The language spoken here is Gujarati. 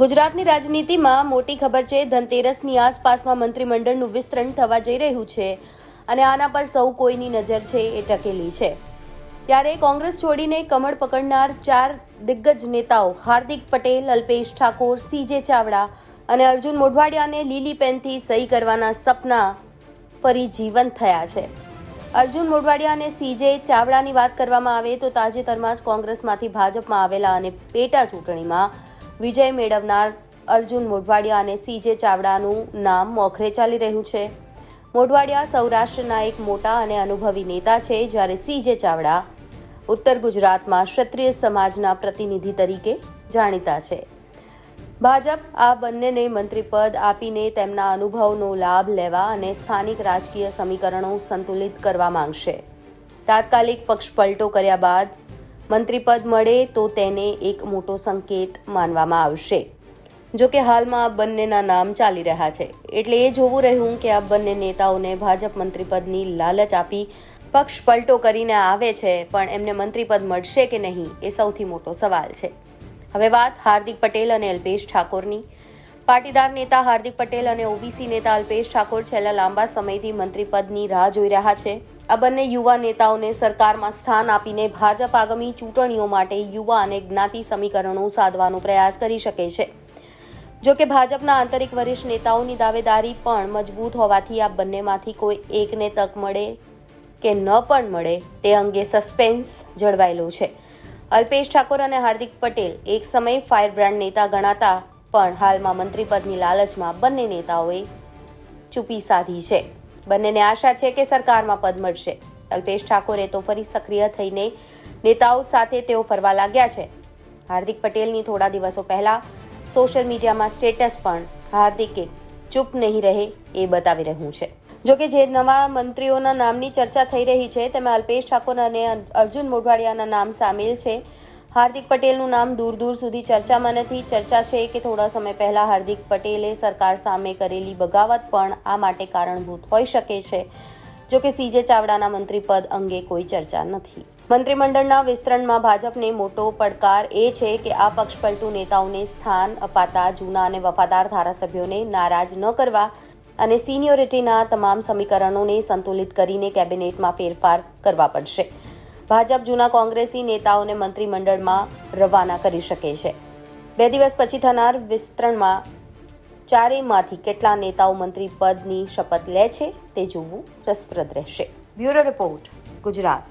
ગુજરાતની રાજનીતિમાં મોટી ખબર છે, ધનતેરસની આસપાસમાં મંત્રીમંડળનું વિસ્તરણ થવા જઈ રહ્યું છે અને આના પર સૌ કોઈની નજર છે એ ટકેલી છે. ત્યારે કોંગ્રેસ છોડીને કમળ પકડનાર ચાર દિગ્ગજ નેતાઓ હાર્દિક પટેલ, અલ્પેશ ઠાકોર, સીજે ચાવડા અને અર્જુન મોઢવાડિયાને લીલી પેનથી સહી કરવાના સપના ફરી જીવંત થયા છે. અર્જુન મોઢવાડિયા અને સીજે ચાવડાની વાત કરવામાં આવે તો તાજેતરમાં જ કોંગ્રેસમાંથી ભાજપમાં આવેલા અને પેટા ચૂંટણીમાં વિજય મેળવનાર અર્જુન મોઢવાડિયા અને સીજે ચાવડાનું નામ મોખરે ચાલી રહ્યું છે. મોઢવાડિયા સૌરાષ્ટ્રના એક મોટા અને અનુભવી નેતા છે જ્યારે સીજે ચાવડા ઉત્તર ગુજરાતમાં ક્ષત્રિય સમાજના પ્રતિનિધિ તરીકે જાણીતા છે. ભાજપ આ બંનેને મંત્રીપદ આપીને તેમના અનુભવનો લાભ લેવા અને સ્થાનિક રાજકીય સમીકરણો સંતુલિત કરવા માંગશે. તાત્કાલિક પક્ષપલટો કર્યા બાદ મંત્રીપદ મળે તો તેને એક મોટો સંકેત માનવામાં આવશે. જો કે હાલમાં આ બંનેના નામ ચાલી રહ્યા છે. એટલે એ જોવું રહ્યું કે આ બંને નેતાઓને ભાજપ મંત્રીપદની લાલચ આપી પક્ષ પલટો કરીને આવે છે, પણ એમને મંત્રીપદ મળશે કે નહીં એ સૌથી મોટો સવાલ છે. હવે વાત હાર્દિક પટેલ અને અલ્પેશ ઠાકોરની. પાટીદાર નેતા હાર્દિક પટેલ અને ઓબીસી નેતા અલ્પેશ ઠાકોર છેલ્લા લાંબા સમયથી મંત્રીપદની રાહ જોઈ રહ્યા છે. આ બંને યુવા નેતાઓને સરકારમાં સ્થાન આપીને ભાજપ આગામી ચૂંટણીઓ માટે યુવા અને જ્ઞાતિ સમીકરણો સાધવાનો પ્રયાસ કરી શકે છે. જો કે ભાજપના આંતરિક વરિષ્ઠ નેતાઓની દાવેદારી પણ મજબૂત હોવાથી આ બંનેમાંથી કોઈ એકને તક મળે કે ન પણ મળે તે અંગે સસ્પેન્સ જળવાયેલો છે. અલ્પેશ ઠાકોર અને હાર્દિક પટેલ એક સમયે ફાયર બ્રાન્ડ નેતા ગણાતા, પણ હાલમાં મંત્રીપદની લાલચમાં બંને નેતાઓએ ચૂપી સાધી છે. બંનેને આશા છે કે સરકારમાં પદ મળશે. અલ્પેશ ઠાકોરે તો ફરી સક્રિય થઈને નેતાઓ સાથે તેઓ ફરવા લાગ્યા છે. હાર્દિક પટેલની થોડા દિવસો પહેલા સોશિયલ મીડિયામાં સ્ટેટસ પણ હાર્દિકે ચૂપ નહીં રહે એ બતાવી રહ્યું છે. જોકે જે નવા મંત્રીઓના નામની ચર્ચા થઈ રહી છે, તેમાં અલ્પેશ ઠાકોર અને અર્જુન મોઢવાડિયાના નામ સામેલ છે. હાર્દિક પટેલનું નામ દૂર દૂર સુધી ચર્ચામાં નથી. ચર્ચા છે કે થોડા સમય પહેલા હાર્દિક પટેલે સરકાર સામે કરેલી બગાવત પણ આ માટે કારણભૂત હોઈ શકે છે. જો કે સીજે ચાવડાના મંત્રીપદ અંગે કોઈ ચર્ચા નથી. મંત્રીમંડળના વિસ્તરણમાં ભાજપને મોટો પડકાર એ છે કે આ પક્ષપલટુ નેતાઓને સ્થાન અપાતા જૂના અને વફાદાર ધારાસભ્યોને નારાજ ન કરવા અને સિનિયોરિટીના તમામ સમીકરણોને સંતુલિત કરીને કેબિનેટમાં ફેરફાર કરવા પડશે. ભાજપ જૂના કોંગ્રેસી નેતાઓને મંત્રીમંડળમાં રવાના કરી શકે છે. બે દિવસ પછી થનાર વિસ્તરણમાં ચારેયમાંથી કેટલા નેતાઓ મંત્રી પદની શપથ લે છે તે જોવું રસપ્રદ રહેશે. Bureau report, Gujarat.